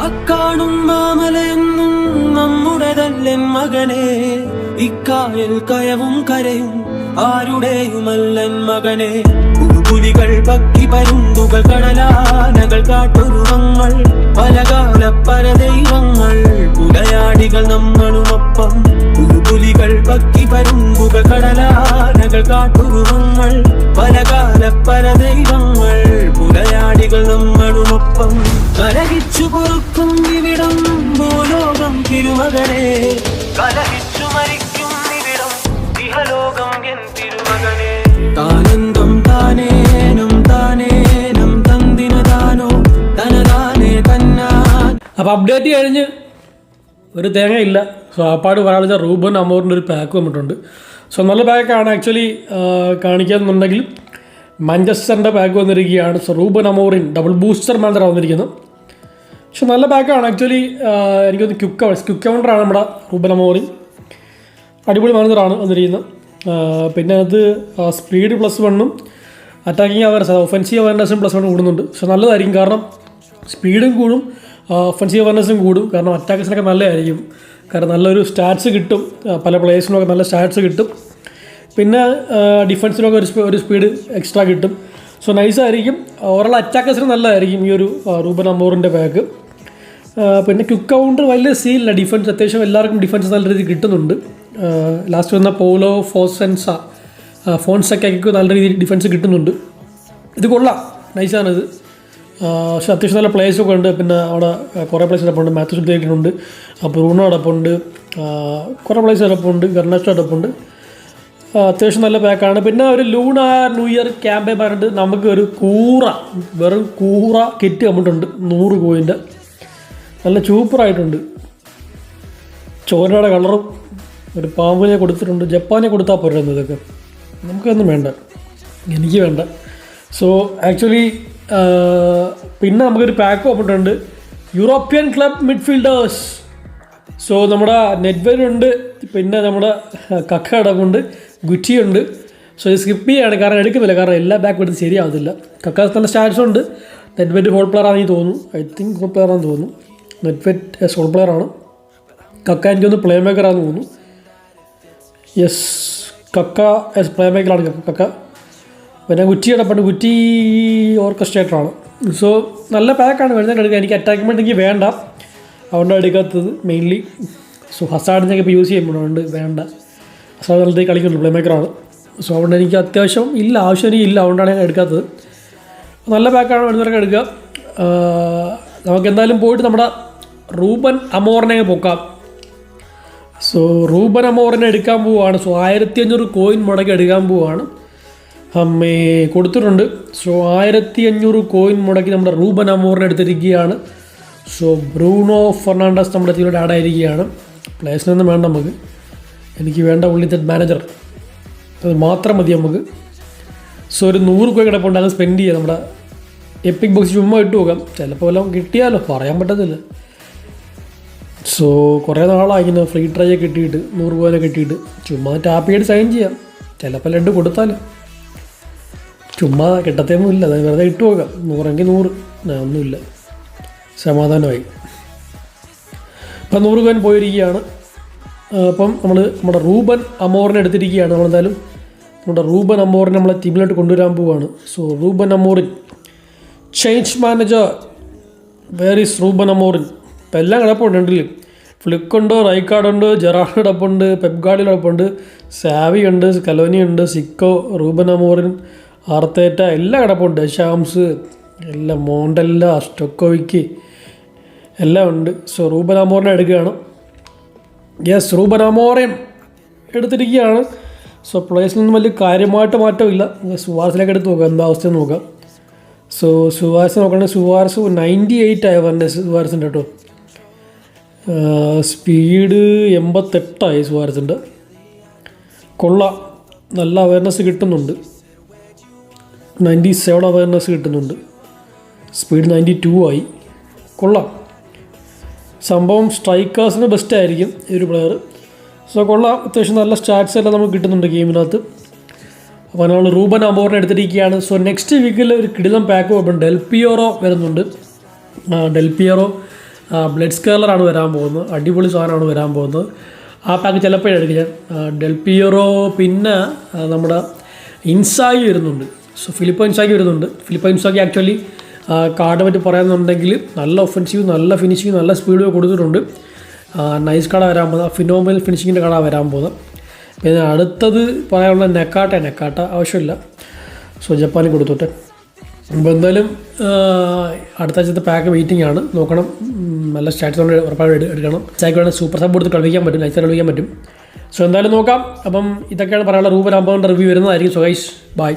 അക്കാണും നമ്മുടെ തന്നെ മകനെ ഇക്കായൽ കയവും കരയും ആരുടെയുമല്ലൻ മകനെ. പുലികൾ പക്കി പരുന്തുകൾ കടലാനകൾ കാട്ടുരുവങ്ങൾ പലകാല പല ദൈവങ്ങൾ പുലയാടികൾ നമ്മളുമൊപ്പം. പുലികൾ പക്കി പരുന്തുകൾ കടലാനകൾ കാട്ടുരുവങ്ങൾ പലകാല പരദൈവങ്ങൾ പുലയാടികൾ നമ്മളുമൊപ്പം കലഹിച്ചു പൊറുക്കും ഇവിടം ഭൂലോകം തിരുമകനെ കലഹിച്ചു മരിക്കും ഇവിടം ഇഹലോകം എൻ തിരുമകനെ താനന്ദം താനേനും താനേനും അപ്പോൾ അപ്ഡേറ്റ് കഴിഞ്ഞ് ഒരു തേങ്ങയില്ല. സോ ആപ്പാട് പറയാനുള്ള റൂബൻ അമോറിന്റെ ഒരു പാക്ക് വന്നിട്ടുണ്ട്. സോ നല്ല പാക്കാണ് ആക്ച്വലി കാണിക്കാന്നുണ്ടെങ്കിൽ മാഞ്ചസ്റ്ററിന്റെ ബാഗ് വന്നിരിക്കുകയാണ്. റൂബൻ അമോറിൻ ഡബിൾ ബൂസ്റ്റർ മാന്തർ വന്നിരിക്കുന്നത് പക്ഷെ നല്ല ബാഗാണ് ആക്ച്വലി എനിക്കൊന്ന് ക്യുക്ക് ക്യുക്ക് കൗണ്ടറാണ് നമ്മുടെ റൂബൻ അമോറിൻ. അടിപൊളി മാനേജറാണ് വന്നിരിക്കുന്നത് പിന്നെ അത് സ്പീഡ് പ്ലസ് വണ്ണും അറ്റാക്കിങ് അവേർനെസ് ഒഫൻസീവ് അവയർനെസ്സും പ്ലസ് വൺ കൂടുന്നുണ്ട്. പക്ഷെ നല്ലതായിരിക്കും. കാരണം സ്പീഡും കൂടും ഒഫൻസീവ് അവയർനെസ്സും കൂടും. കാരണം അറ്റാക്കേഴ്സിനൊക്കെ നല്ലതായിരിക്കും. കാരണം നല്ലൊരു സ്റ്റാറ്റ്സ് കിട്ടും. പല പ്ലേയേഴ്സിനൊക്കെ നല്ല സ്റ്റാറ്റ്സ് കിട്ടും. പിന്നെ ഡിഫൻസിനൊക്കെ ഒരു ഒരു സ്പീഡ് എക്സ്ട്രാ കിട്ടും. സോ നൈസായിരിക്കും ഓവറോൾ അറ്റാക്കേഴ്സിന് നല്ലതായിരിക്കും ഈ ഒരു റൂബൻ അമോറിന്റെ ബാഗ് പിന്നെ ക്യുക്ക് കൗണ്ടർ വലിയ സീനില്ല ഡിഫൻസ് അത്യാവശ്യം എല്ലാവർക്കും ഡിഫൻസ് നല്ല രീതിയിൽ കിട്ടുന്നുണ്ട്. ലാസ്റ്റ് വന്ന പോലോ ഫോസൻസ ഫോൺസൊക്കെ നല്ല രീതിയിൽ ഡിഫൻസ് കിട്ടുന്നുണ്ട്. ഇത് കൊള്ളാം. നൈസാണിത് പക്ഷേ അത്യാവശ്യം നല്ല പ്ലേസൊക്കെ ഉണ്ട്. പിന്നെ അവിടെ കുറേ പ്ലേസ് അടപ്പുണ്ട് മാത്യൂസ് ഉണ്ട്. ബ്രൂണോ റൂണോ അടപ്പുണ്ട് കുറേ പ്ലേസ് അടപ്പുണ്ട് ഗർണാച്ചോ കിടപ്പുണ്ട് ആ, അത്യാവശ്യം നല്ല പാക്കാണ് പിന്നെ ഒരു ലൂണ ന്യൂ ഇയർ ക്യാമ്പയിൻ പറഞ്ഞിട്ട് നമുക്ക് ഒരു കൂറ വെറും കൂറ കിറ്റ് കമ്മിട്ടുണ്ട് നൂറ് കോയിന്റെ നല്ല ചൂപ്പറായിട്ടുണ്ട് ചോരയുടെ കളറും ഒരു പാമ്പിനെ കൊടുത്തിട്ടുണ്ട്. ജപ്പാനെ കൊടുത്താൽ പോരുന്നു ഇതൊക്കെ. നമുക്കൊന്നും വേണ്ട. എനിക്ക് വേണ്ട. സോ ആക്ച്വലി പിന്നെ നമുക്കൊരു പാക്ക് വന്നിട്ടുണ്ട് യൂറോപ്യൻ ക്ലബ് മിഡ്ഫീൽഡേഴ്സ് സോ നമ്മുടെ നെറ്റ്വെൽ ഉണ്ട്. പിന്നെ നമ്മുടെ കക്ക കിടപ്പുണ്ട് ഗുറ്റിയുണ്ട്. സോ ഇത് സ്കിപ്പ് ചെയ്യാണ്. കാരണം എടുക്കുന്നില്ല. കാരണം എല്ലാ ബാക്ക് എടുത്ത് ശരിയാവത്തില്ല. കക്കാസ് നല്ല സ്റ്റാറ്റ്സ് ഉണ്ട്. നെറ്റ്വെറ്റ് ഹോൾ പ്ലെയർ ആണെന്ന് തോന്നുന്നു. ഐ തിങ്ക് ഹോൾ പ്ലെയർ ആണെന്ന് തോന്നുന്നു. നെറ്റ്വെറ്റ് എസ് ഹോൾ പ്ലെയർ ആണ്. കക്ക എനിക്കൊന്ന് പ്ലേ മേക്കർ ആണെന്ന് തോന്നുന്നു. യെസ് കക്ക എസ് പ്ലേ മേക്കറാണ് കക്ക. പിന്നെ ഗുറ്റിയുടെ പണ്ട് കുറ്റി ഓർക്കസ്ട്രേറ്ററാണ് സോ നല്ല പാക്കാണ് വരുന്നത്. എടുക്കുക എനിക്ക് അറ്റാക്ക്മെന്റ് എനിക്ക് വേണ്ട. അതുകൊണ്ടാണ് എടുക്കാത്തത് മെയിൻലി സോ ഹസാഡിനൊക്കെ ഇപ്പോൾ യൂസ് ചെയ്യുമ്പോഴുണ്ട് വേണ്ട. നല്ല കളിക്കുന്നുണ്ട് പ്ലേ മേക്കറാണ് സോ അതുകൊണ്ട് എനിക്ക് അത്യാവശ്യം ഇല്ല ആവശ്യം ഇല്ല അതുകൊണ്ടാണ് ഞാൻ എടുക്കാത്തത്. നല്ല പാക്കാണ് വരുന്നവരൊക്കെ എടുക്കുക നമുക്ക് എന്തായാലും പോയിട്ട് നമ്മുടെ റൂബൻ അമോറിനെ പൊക്കാം. സോ റൂബൻ അമോറിനെ എടുക്കാൻ പോവുകയാണ് സോ ആയിരത്തി അഞ്ഞൂറ് കോയിൻ മുടക്കി എടുക്കാൻ പോവുകയാണ് അമ്മേ കൊടുത്തിട്ടുണ്ട്. സോ ആയിരത്തി അഞ്ഞൂറ് കോയിൻ മുടക്കി നമ്മുടെ റൂബൻ അമോറിനെ എടുത്തിരിക്കുകയാണ്. സോ ബ്രൂണോ ഫെർണാണ്ടസ് നമ്മുടെ ടീമിലോട്ട് ആഡായിരിക്കുകയാണ് പ്ലേസിനൊന്നും വേണ്ട നമുക്ക്. എനിക്ക് വേണ്ട ഉള്ളി ദറ്റ് മാനേജർ അത് മാത്രം മതി നമുക്ക്. സോ ഒരു നൂറ് രൂപ കിടപ്പുണ്ട് അത് സ്പെൻഡ് ചെയ്യാം നമ്മുടെ എപ്പിക് ബോക്സ് ചുമ്മാ ഇട്ട് പോകാം. ചിലപ്പോൾ വല്ലതും കിട്ടിയാലോ പറയാൻ പറ്റത്തില്ല. സോ കുറേ നാളായി ഇങ്ങനെ ഫ്രീ ട്രൈ കിട്ടിയിട്ട് നൂറ് രൂപ കിട്ടിയിട്ട് ചുമ്മാ ടാപ്പ് ചെയ്ത് സൈൻ ചെയ്യാം. ചിലപ്പോൾ ലഡ് കൊടുത്താലോ. ചുമ്മാ കിട്ടത്തൊന്നുമില്ല അത് വെറുതെ ഇട്ട് പോകാം. നൂറെങ്കിൽ നൂറ്. ഒന്നുമില്ല. സമാധാനമായി. ഇപ്പം നൂറ് രൂപ പോയിരിക്കുകയാണ്. അപ്പം നമ്മൾ നമ്മുടെ റൂബൻ അമോറിനെ എടുത്തിരിക്കുകയാണ്. നമ്മളെന്തായാലും നമ്മുടെ റൂബൻ അമോറിനെ നമ്മളെ ടീമിലോട്ട് കൊണ്ടുവരാൻ പോവുകയാണ് so Ruben Amorim. Change manager where is Ruben Amorim? ഇപ്പം എല്ലാം കിടപ്പുണ്ട്. ഉണ്ടല്ലേ ഫ്ലിക്കുണ്ട് റൈക്കാർഡുണ്ട് ജെറാഡ് കിടപ്പുണ്ട് പെപ്ഗാർഡിൽ കിടപ്പുണ്ട് സാവി ഉണ്ട് കലോനി ഉണ്ട് സിക്കോ റൂബൻ അമോറിൻ ആർത്തേറ്റ എല്ലാം കിടപ്പുണ്ട്. ഷാംസ് എല്ലാം മോണ്ടല്ല സ്റ്റൊക്കോവിക്ക് എല്ലാം ഉണ്ട്. സോ റൂബൻ അമോറിനെ എടുക്കുകയാണ്. യെസ് റൂബൻ അമോറയും എടുത്തിരിക്കുകയാണ്. സോ പ്ലേസിലൊന്നും വലിയ കാര്യമായിട്ട് മാറ്റമില്ല. സുവാസിലേക്ക് എടുത്ത് നോക്കാം. എന്താ അവസ്ഥ നോക്കുക സോ സുവാസ് നോക്കുകയാണെങ്കിൽ സുവാർസ് നയന്റി എയ്റ്റ് ആയി പറഞ്ഞ സുവാർസിന്റെ കേട്ടോ. സ്പീഡ് എൺപത്തെട്ടായി സുവാർസിന്റെ കൊള്ള നല്ല അവയർനെസ് കിട്ടുന്നുണ്ട്. നയന്റി സെവൻ അവയർനെസ് കിട്ടുന്നുണ്ട്. സ്പീഡ് നയന്റി ടു ആയി. കൊള്ളാം. സംഭവം സ്ട്രൈക്കേഴ്സിന് ബെസ്റ്റ് ആയിരിക്കും ഈ ഒരു പ്ലെയർ സോ കൊള്ളാം. അത്യാവശ്യം നല്ല സ്റ്റാറ്റ്സ് എല്ലാം നമുക്ക് കിട്ടുന്നുണ്ട് ഗെയിമിനകത്ത് അപ്പോൾ നമ്മൾ റൂബൻ അമോറിനെ എടുത്തിരിക്കുകയാണ്. സോ നെക്സ്റ്റ് വീക്കിൽ ഒരു കിടിലം പാക്ക് ഓപ്പൺ ഡെൽപിയോറോ വരുന്നുണ്ട്. ഡെൽപിയറോ ബ്ലഡ് സ്കേലറാണ് വരാൻ പോകുന്നത്. അടിപൊളി സാധനമാണ് വരാൻ പോകുന്നത്. ആ പാക്ക് ചിലപ്പോഴേ എടുക്കും ഞാൻ. ഡെൽപിയോറോ പിന്നെ നമ്മുടെ ഇൻസായി വരുന്നുണ്ട്. സോ ഫിലിപ്പോ ഇൻസാക്കി വരുന്നുണ്ട്. ഫിലിപ്പോ ഇൻസാക്കി ആക്ച്വലി കാർഡ് പറ്റി പറയാന്നുണ്ടെങ്കിൽ നല്ല ഒഫൻസീവ് നല്ല ഫിനിഷിങ് നല്ല സ്പീഡ് കൊടുത്തിട്ടുണ്ട്. നൈസ് കട വരാൻ പോകുന്നത്. ഫിനോമിനൽ ഫിനിഷിങ്ങിന്റെ കട വരാൻ പോകുന്നത്. പിന്നെ അടുത്തത് പറയാനുള്ള നെക്കാട്ട നെക്കാട്ട ആവശ്യമില്ല. സോ ജപ്പാനിൽ കൊടുത്തോട്ടെ. അപ്പോൾ എന്തായാലും അടുത്ത ആഴ്ചത്തെ പാക്ക് വെയിറ്റിംഗ് ആണ്. നോക്കണം. നല്ല സ്റ്റാറ്റസ് ഉറപ്പായിട്ട് എടു- എടുക്കണം. ചായക്ക് സൂപ്പർ സബ് കൊടുത്ത് കളിക്കാൻ പറ്റും നൈസ് കളിക്കാൻ പറ്റും. സോ എന്തായാലും നോക്കാം. അപ്പം ഇതൊക്കെയാണ് പറയാനുള്ള റൂപ രാമ്പവന്റെ റിവ്യൂ വരുന്നതായിരിക്കും. So guys bye